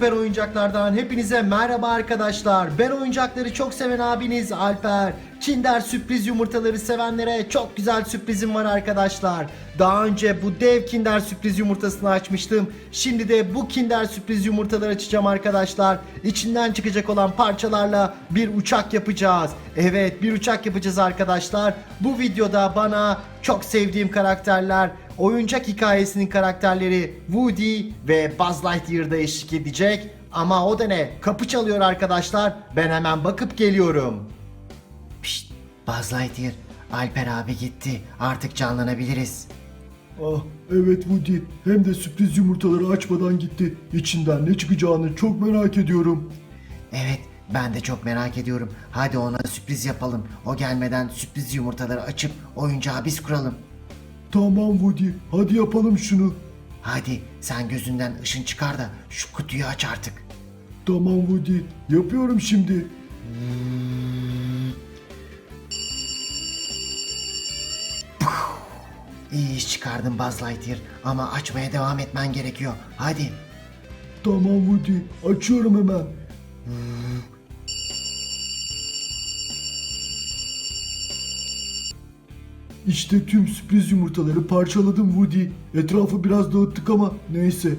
Süper oyuncaklardan hepinize merhaba arkadaşlar. Ben oyuncakları çok seven abiniz Alper. Kinder sürpriz yumurtaları sevenlere çok güzel sürprizim var arkadaşlar. Daha önce bu dev Kinder sürpriz yumurtasını açmıştım. Şimdi de bu Kinder sürpriz yumurtaları açacağım arkadaşlar. İçinden çıkacak olan parçalarla bir uçak yapacağız. Evet bir uçak yapacağız arkadaşlar. Bu videoda bana çok sevdiğim karakterler oyuncak hikayesinin karakterleri Woody ve Buzz Lightyear'da eşlik edecek. Ama o da ne? Kapı çalıyor arkadaşlar. Ben hemen bakıp geliyorum. Pişt, Buzz Lightyear, Alper abi gitti. Artık canlanabiliriz. Ah evet Woody hem de sürpriz yumurtaları açmadan gitti. İçinden ne çıkacağını çok merak ediyorum. Evet, ben de çok merak ediyorum. Hadi ona sürpriz yapalım. O gelmeden sürpriz yumurtaları açıp oyuncağı biz kuralım. Tamam Woody hadi yapalım şunu. Hadi sen gözünden ışın çıkar da şu kutuyu aç artık. Tamam Woody yapıyorum şimdi. İyi iş çıkardın Buzz Lightyear ama açmaya devam etmen gerekiyor. Hadi. Tamam Woody açıyorum hemen. İşte tüm sürpriz yumurtaları parçaladım Woody. Etrafı biraz dağıttık ama neyse.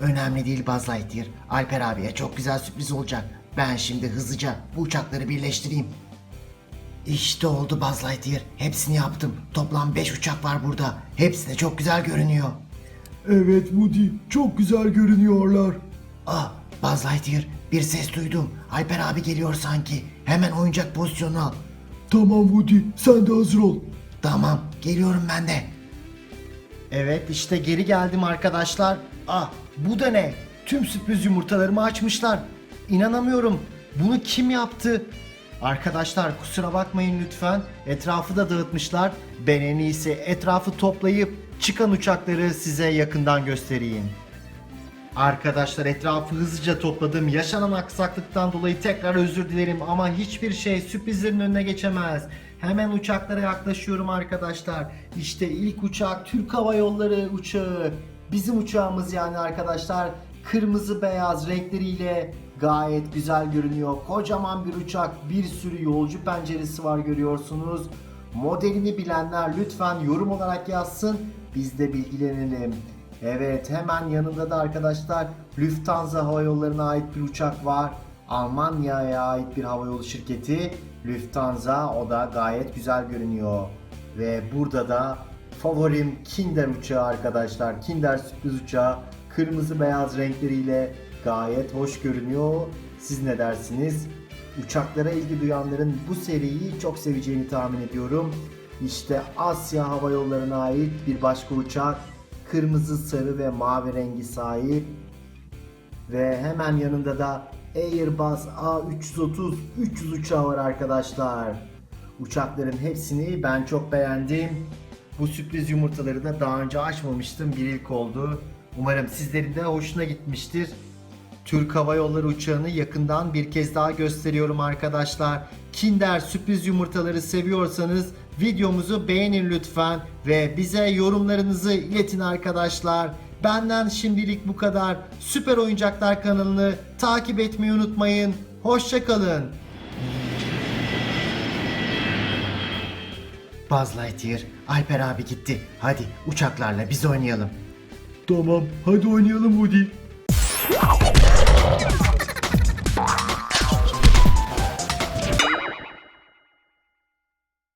Önemli değil Buzz Lightyear. Alper abiye çok güzel sürpriz olacak. Ben şimdi hızlıca bu uçakları birleştireyim. İşte oldu Buzz Lightyear. Hepsini yaptım. Toplam 5 uçak var burada. Hepsi de çok güzel görünüyor. Evet Woody çok güzel görünüyorlar. Ah Buzz Lightyear bir ses duydum. Alper abi geliyor sanki. Hemen oyuncak pozisyonu al. Tamam Woody sen de hazır ol. Tamam geliyorum ben de. Evet işte geri geldim arkadaşlar. Ah bu da ne? Tüm sürpriz yumurtalarımı açmışlar. İnanamıyorum. Bunu kim yaptı? Arkadaşlar kusura bakmayın lütfen. Etrafı da dağıtmışlar. Ben en iyisi etrafı toplayıp çıkan uçakları size yakından göstereyim. Arkadaşlar etrafı hızlıca topladım. Yaşanan aksaklıktan dolayı tekrar özür dilerim ama hiçbir şey sürprizlerin önüne geçemez. Hemen uçaklara yaklaşıyorum arkadaşlar. İşte ilk uçak Türk Hava Yolları uçağı. Bizim uçağımız yani arkadaşlar. Kırmızı beyaz renkleriyle gayet güzel görünüyor. Kocaman bir uçak, bir sürü yolcu penceresi var görüyorsunuz. Modelini bilenler lütfen yorum olarak yazsın. Biz de bilgilenelim. Evet hemen yanında da arkadaşlar Lufthansa Hava Yolları'na ait bir uçak var. Almanya'ya ait bir havayolu şirketi Lufthansa o da gayet güzel görünüyor. Ve burada da favorim Kinder uçağı arkadaşlar. Kinder sürpriz uçağı kırmızı beyaz renkleriyle gayet hoş görünüyor. Siz ne dersiniz? Uçaklara ilgi duyanların bu seriyi çok seveceğini tahmin ediyorum. İşte Asya Hava Yolları'na ait bir başka uçak kırmızı, sarı ve mavi rengi sahip. Ve hemen yanında da Airbus A330 300 uçağı var arkadaşlar. Uçakların hepsini ben çok beğendim. Bu sürpriz yumurtaları da daha önce açmamıştım. Bir ilk oldu. Umarım sizlerin de hoşuna gitmiştir. Türk Hava Yolları uçağını yakından bir kez daha gösteriyorum arkadaşlar. Kinder sürpriz yumurtaları seviyorsanız videomuzu beğenin lütfen ve bize yorumlarınızı iletin arkadaşlar. Benden şimdilik bu kadar. Süper Oyuncaklar kanalını takip etmeyi unutmayın. Hoşçakalın. Buzz Lightyear, Alper abi gitti. Hadi uçaklarla biz oynayalım. Tamam hadi oynayalım Woody.